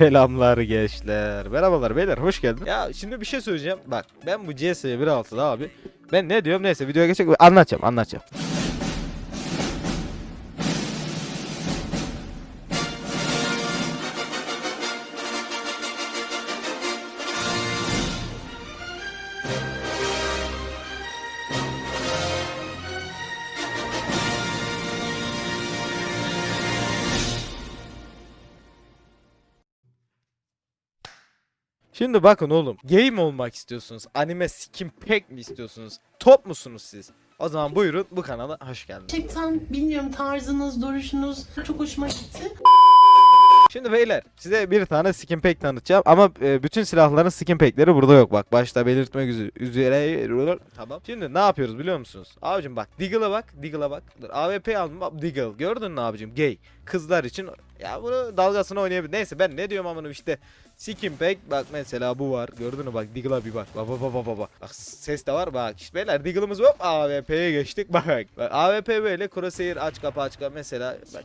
Selamlar gençler. Merhabalar beyler hoş geldin. Ya şimdi bir şey söyleyeceğim. Bak ben bu CS 1.6'da abi. Ben ne diyorum neyse videoya geçecek anlatacağım anlatacağım. Şimdi bakın oğlum. Game olmak istiyorsunuz? Anime skin pack mi istiyorsunuz? Top musunuz siz? O zaman buyurun bu kanala hoş geldiniz. Gerçekten bilmiyorum tarzınız, duruşunuz çok hoşuma gitti. Şimdi beyler size bir tane skin pack tanıtacağım ama e, bütün silahların skin packleri burada yok bak başta belirtmek üzere, üzere tamam. Şimdi ne yapıyoruz biliyor musunuz? Abicim bak Deagle'a bak Deagle'a bak. Dur, AWP aldım bak Deagle gördün mü abicim gay kızlar için ya bunu dalgasını oynayabilir. Neyse ben ne diyorum amına işte skin pack bak mesela bu var gördün mü bak Deagle'a bir bak bak bak bak bak bak bak ses de var bak işte beyler Deagle'ımız hop AWP'ye geçtik bak bak AWP böyle crosshair aç kapa aç kapa mesela bak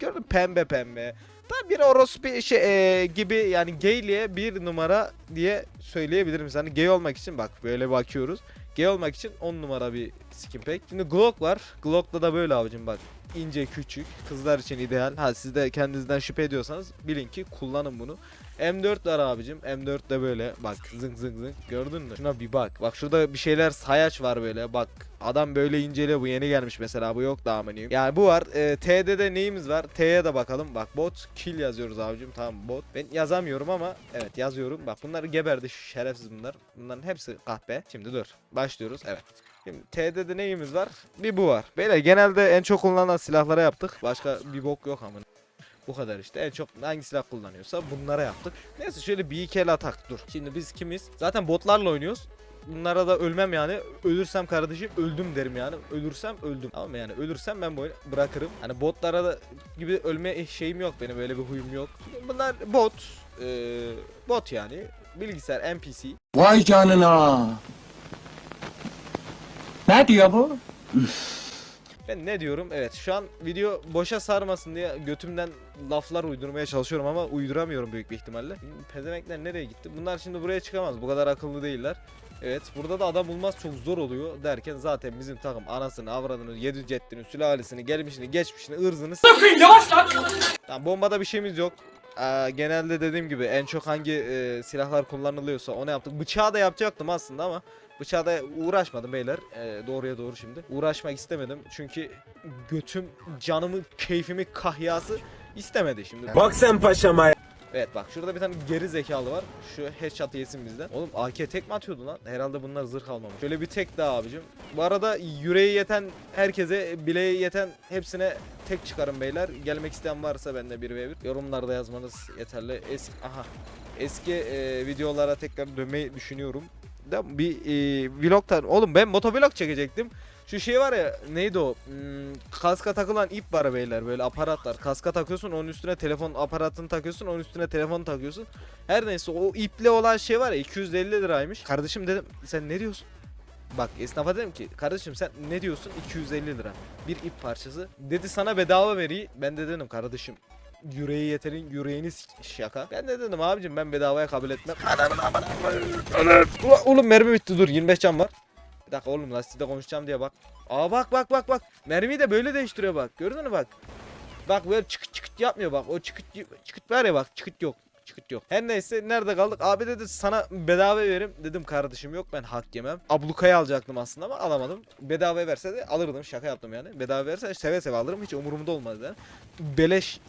gördün mü? pembe pembe Tam bir orospu şey, e, gibi yani gayliğe bir numara diye söyleyebilirim. Yani gay olmak için bak böyle bakıyoruz. Gay olmak için 10 numara bir skin pack. Şimdi Glock var. Glock'ta da böyle abicim bak. İnce küçük. Kızlar için ideal. Ha siz de kendinizden şüphe ediyorsanız bilin ki kullanın bunu. M4 var abicim. M4 de böyle bak zıng zıng zıng. Gördün mü? Şuna bir bak. Bak şurada bir şeyler sayaç var böyle. Bak adam böyle inceliyor. Bu yeni gelmiş mesela. Bu yok daha mı Yani bu var. E, T'de neyimiz var? T'ye de bakalım. Bak bot kill yazıyoruz abicim. Tamam bot. Ben yazamıyorum ama evet yazıyorum. Bak bunlar geberdi şerefsiz bunlar. Bunların hepsi kahpe. Şimdi dur. Başlıyoruz. Evet. Şimdi T'de neyimiz var? Bir bu var. Beyler genelde en çok kullanılan silahlara yaptık. Başka bir bok yok amına. Bu kadar işte. En çok hangi silah kullanıyorsa bunlara yaptık. Neyse şöyle bir iki el atak dur. Şimdi biz kimiz? Zaten botlarla oynuyoruz. Bunlara da ölmem yani. Ölürsem kardeşim öldüm derim yani. Ölürsem öldüm. Ama yani ölürsem ben böyle bırakırım. Hani botlara da gibi ölme şeyim yok benim böyle bir huyum yok. Bunlar bot. Ee, bot yani. Bilgisayar NPC. Vay canına. Ne diyor bu? Ben ne diyorum? Evet şu an video boşa sarmasın diye götümden laflar uydurmaya çalışıyorum ama uyduramıyorum büyük bir ihtimalle. Pezemekler nereye gitti? Bunlar şimdi buraya çıkamaz. Bu kadar akıllı değiller. Evet burada da adam bulmaz çok zor oluyor derken zaten bizim takım anasını, avradını, yedi ceddini, sülalesini, gelmişini, geçmişini, ırzını Tamam bombada bir şeyimiz yok. Genelde dediğim gibi en çok hangi e, silahlar kullanılıyorsa onu yaptık. Bıçağı da yapacaktım aslında ama bıçağı da uğraşmadım beyler. Ee, doğruya doğru şimdi. Uğraşmak istemedim çünkü götüm, canımı, keyfimi, kahyası istemedi şimdi. Bak sen paşama. Evet bak şurada bir tane geri zekalı var. Şu headshot yesin bizden. Oğlum AK tek mi atıyordu lan? Herhalde bunlar zırh almamış. Şöyle bir tek daha abicim. Bu arada yüreği yeten herkese, bileği yeten hepsine tek çıkarım beyler. Gelmek isteyen varsa bende 1v1. Yorumlarda yazmanız yeterli. Eski, aha. Eski e, videolara tekrar dönmeyi düşünüyorum. Da bir e, vlogtan oğlum ben motovlog çekecektim. Şu şey var ya neydi o? Hmm, kaska takılan ip var beyler böyle aparatlar. Kaska takıyorsun onun üstüne telefon aparatını takıyorsun onun üstüne telefonu takıyorsun. Her neyse o iple olan şey var ya 250 liraymış. Kardeşim dedim sen ne diyorsun? Bak esnafa dedim ki kardeşim sen ne diyorsun 250 lira bir ip parçası. Dedi sana bedava vereyim. Ben de dedim kardeşim yüreği yeterin yüreğini s- şaka. Ben de dedim abicim ben bedavaya kabul etmem. Oğlum mermi bitti dur 25 can var. Bir dakika oğlum lastikte konuşacağım diye bak. Aa bak bak bak bak. Mermiyi de böyle değiştiriyor bak. Gördün mü bak. Bak böyle çıkıt çıkıt yapmıyor bak. O çıkıt çıkıt var ya bak çıkıt yok. Çıkıt yok. Her neyse nerede kaldık? Abi dedi sana bedava veririm. Dedim kardeşim yok ben hak yemem. Ablukayı alacaktım aslında ama alamadım. Bedava verse de alırdım. Şaka yaptım yani. Bedava verse seve seve alırım. Hiç umurumda olmaz yani. Beleş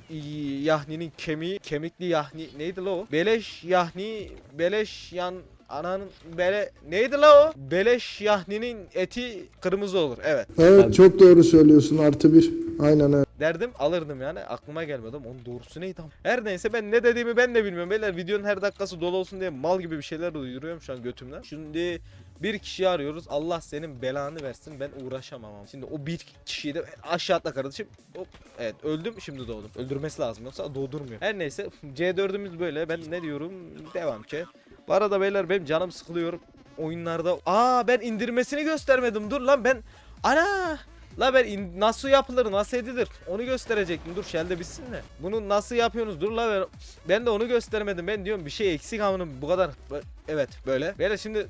yahninin kemiği, kemikli yahni neydi la o? Beleş yahni, beleş yan ananın bele neydi la o? Beleş yahninin eti kırmızı olur. Evet. Evet çok doğru söylüyorsun artı bir. Aynen öyle. Derdim alırdım yani aklıma gelmedi ama onun doğrusu neydi ama. Her neyse ben ne dediğimi ben de bilmiyorum. Beyler videonun her dakikası dolu olsun diye mal gibi bir şeyler uyduruyorum şu an götümden. Şimdi bir kişiyi arıyoruz. Allah senin belanı versin. Ben uğraşamam ama. Şimdi o bir kişiyi de aşağı atla kardeşim. Hop. Evet öldüm şimdi doğdum. Öldürmesi lazım yoksa doğdurmuyor. Her neyse C4'ümüz böyle. Ben ne diyorum? Devam ki. Bu arada beyler benim canım sıkılıyor oyunlarda. Aa ben indirmesini göstermedim. Dur lan ben. Ana! La ben in- nasıl yapılır nasıl edilir onu gösterecektim dur şelde bitsin de. Bunu nasıl yapıyorsunuz dur la ben, ben de onu göstermedim ben diyorum bir şey eksik amına bu kadar. Evet böyle. Böyle şimdi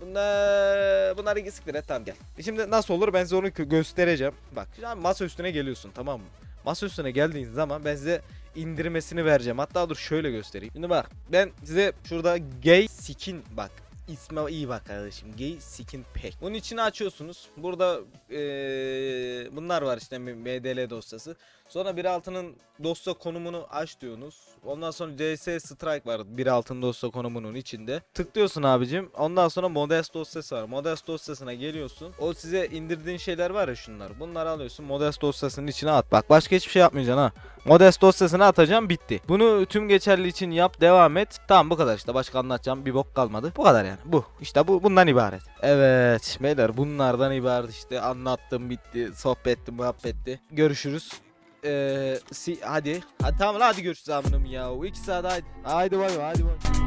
Bunlar bunlar eksiktir et tamam gel. E Şimdi nasıl olur ben size onu gö- göstereceğim. Bak şimdi masa üstüne geliyorsun tamam mı? Masa üstüne geldiğin zaman ben size indirmesini vereceğim. Hatta dur şöyle göstereyim. Şimdi bak ben size şurada gay skin bak İsme iyi bak kardeşim. Gay Skin Pack. Bunun içini açıyorsunuz. Burada eee, bunlar var işte MDL dosyası. Sonra 1.6'nın dosya konumunu aç diyorsunuz. Ondan sonra CS Strike var 1.6'nın dosya konumunun içinde. Tıklıyorsun abicim. Ondan sonra Modest dosyası var. Modest dosyasına geliyorsun. O size indirdiğin şeyler var ya şunlar. Bunları alıyorsun Modest dosyasının içine at. Bak başka hiçbir şey yapmayacaksın ha. Modest dosyasına atacağım bitti. Bunu tüm geçerli için yap devam et. Tamam bu kadar işte başka anlatacağım bir bok kalmadı. Bu kadar yani bu işte bu bundan ibaret. Evet beyler bunlardan ibaret işte anlattım bitti sohbetti muhabbetti. Görüşürüz. Ee, si hadi. hadi tamam hadi görüşürüz amınım ya. O iki saat hadi. Haydi bay bay hadi bay.